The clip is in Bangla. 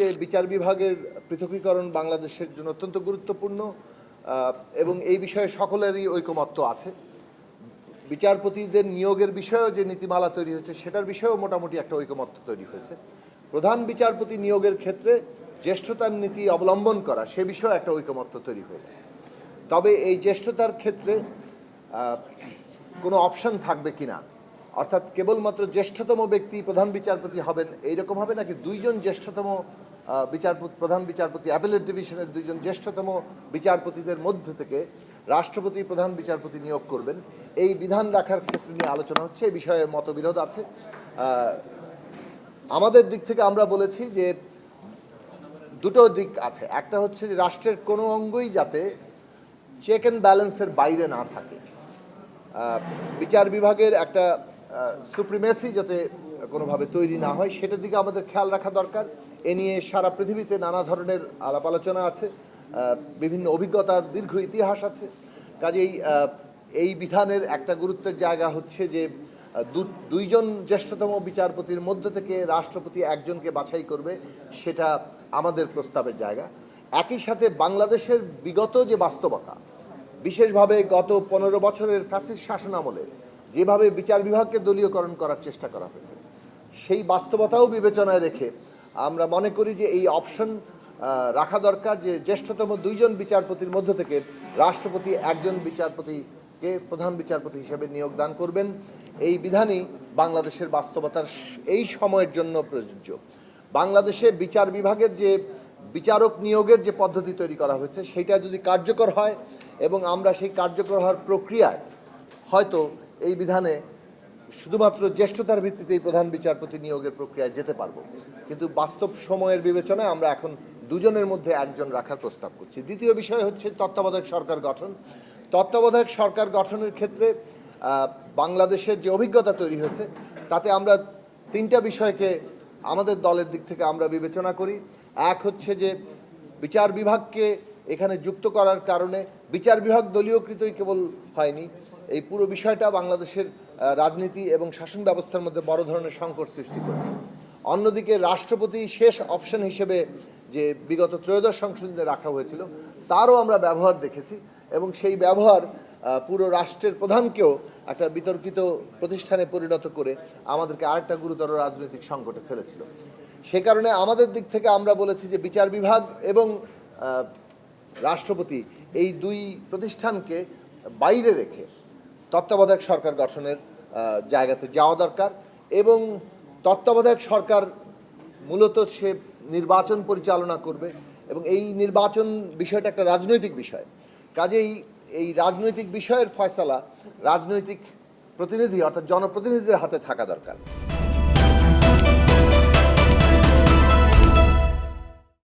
যে বিচার বিভাগের পৃথকীকরণ বাংলাদেশের জন্য অত্যন্ত গুরুত্বপূর্ণ এবং এই বিষয়ে সকলেরই ঐকমত্য আছে। বিচারপতিদের নিয়োগের বিষয়েও যে নীতিমালা তৈরি হয়েছে, সেটার বিষয়েও মোটামুটি একটা ঐকমত্য তৈরি হয়েছে। প্রধান বিচারপতি নিয়োগের ক্ষেত্রে জ্যেষ্ঠতার নীতি অবলম্বন করা, সে বিষয়ে একটা ঐকমত্য তৈরি হয়ে গেছে। তবে এই জ্যেষ্ঠতার ক্ষেত্রে কোনো অপশন থাকবে কিনা অর্থাৎ কেবলমাত্র জ্যেষ্ঠতম ব্যক্তি প্রধান বিচারপতি হবেন, এইরকম হবে নাকি দুইজন জ্যেষ্ঠতম বিচারপতি, প্রধান বিচারপতি অ্যাপেলেট ডিভিশনের দুইজন জ্যেষ্ঠতম বিচারপতিদের মধ্যে থেকে রাষ্ট্রপতি, প্রধান বিচারপতি নিয়োগ করবেন? এই বিধান রাখার ক্ষেত্রে নিয়ে আলোচনা হচ্ছে এই বিষয়ে মতবিরোধ আছে। আমাদের দিক থেকে আমরা বলেছি যে দুটো দিক আছে। একটা হচ্ছে যে রাষ্ট্রের কোনো অঙ্গই যাতে চেক অ্যান্ড ব্যালেন্সের বাইরে না থাকে। বিচার বিভাগের একটা সুপ্রিমেসি যাতে কোনোভাবে তৈরি না হয়, সেটার দিকে আমাদের খেয়াল রাখা দরকার। এ নিয়ে সারা পৃথিবীতে নানা ধরনের আলাপ আলোচনা আছে বিভিন্ন অভিজ্ঞতার দীর্ঘ ইতিহাস আছে। কাজেই এই বিধানের একটা গুরুত্বের জায়গা হচ্ছে যে দুইজন জ্যেষ্ঠতম বিচারপতির মধ্য থেকে রাষ্ট্রপতি একজনকে বাছাই করবে, সেটা আমাদের প্রস্তাবের জায়গা। একই সাথে বাংলাদেশের বিগত যে বাস্তবতা, বিশেষভাবে গত পনেরো বছরের ফ্যাসিস্ট শাসনামলে যেভাবে বিচার বিভাগকে দলীয়করণ করার চেষ্টা করা হয়েছে, সেই বাস্তবতাও বিবেচনায় রেখে আমরা মনে করি যে এই অপশন রাখা দরকার যে জ্যেষ্ঠতম দুইজন বিচারপতির মধ্য থেকে রাষ্ট্রপতি একজন বিচারপতিকে প্রধান বিচারপতি হিসেবে নিয়োগ দান করবেন। এই বিধানই বাংলাদেশের বাস্তবতার এই সময়ের জন্য প্রযোজ্য। বাংলাদেশে বিচার বিভাগের যে বিচারক নিয়োগের যে পদ্ধতি তৈরি করা হয়েছে, সেটা যদি কার্যকর হয় এবং আমরা সেই কার্যকর হওয়ার প্রক্রিয়ায় হয়তো এই বিধানে শুধুমাত্র জ্যেষ্ঠতার ভিত্তিতেই প্রধান বিচারপতি নিয়োগের প্রক্রিয়ায় যেতে পারব। কিন্তু বাস্তব সময়ের বিবেচনায় আমরা এখন দুজনের মধ্যে একজন রাখার প্রস্তাব করছি। দ্বিতীয় বিষয় হচ্ছে তত্ত্বাবধায়ক সরকার গঠন। তত্ত্বাবধায়ক সরকার গঠনের ক্ষেত্রে বাংলাদেশের যে অভিজ্ঞতা তৈরি হয়েছে, তাতে আমরা তিনটা বিষয়কে আমাদের দলের দিক থেকে আমরা বিবেচনা করি। এক হচ্ছে যে, বিচার বিভাগকে এখানে যুক্ত করার কারণে বিচার বিভাগ দলীয়কৃতই কেবল হয়নি এই পুরো বিষয়টা বাংলাদেশের রাজনীতি এবং শাসন ব্যবস্থার মধ্যে বড় ধরনের সংকট সৃষ্টি করেছে। অন্যদিকে রাষ্ট্রপতি শেষ অপশন হিসেবে যে বিগত ত্রয়োদশ সংশোধনে রাখা হয়েছিল, তারও আমরা ব্যবহার দেখেছি এবং সেই ব্যবহার পুরো রাষ্ট্রের প্রধানকেও একটা বিতর্কিত প্রতিষ্ঠানে পরিণত করে আমাদেরকে আরেকটা গুরুতর রাজনৈতিক সংকটে ফেলেছিল। সে কারণে আমাদের দিক থেকে আমরা বলেছি যে বিচার বিভাগ এবং রাষ্ট্রপতি এই দুই প্রতিষ্ঠানকে বাইরে রেখে তত্ত্বাবধায়ক সরকার গঠনের জায়গাতে যাওয়া দরকার এবং তত্ত্বাবধায়ক সরকার মূলত সে নির্বাচন পরিচালনা করবে এবং এই নির্বাচন বিষয়টা একটা রাজনৈতিক বিষয়। কাজেই এই রাজনৈতিক বিষয়ের ফয়সলা রাজনৈতিক প্রতিনিধি অর্থাৎ জনপ্রতিনিধিদের হাতে থাকা দরকার।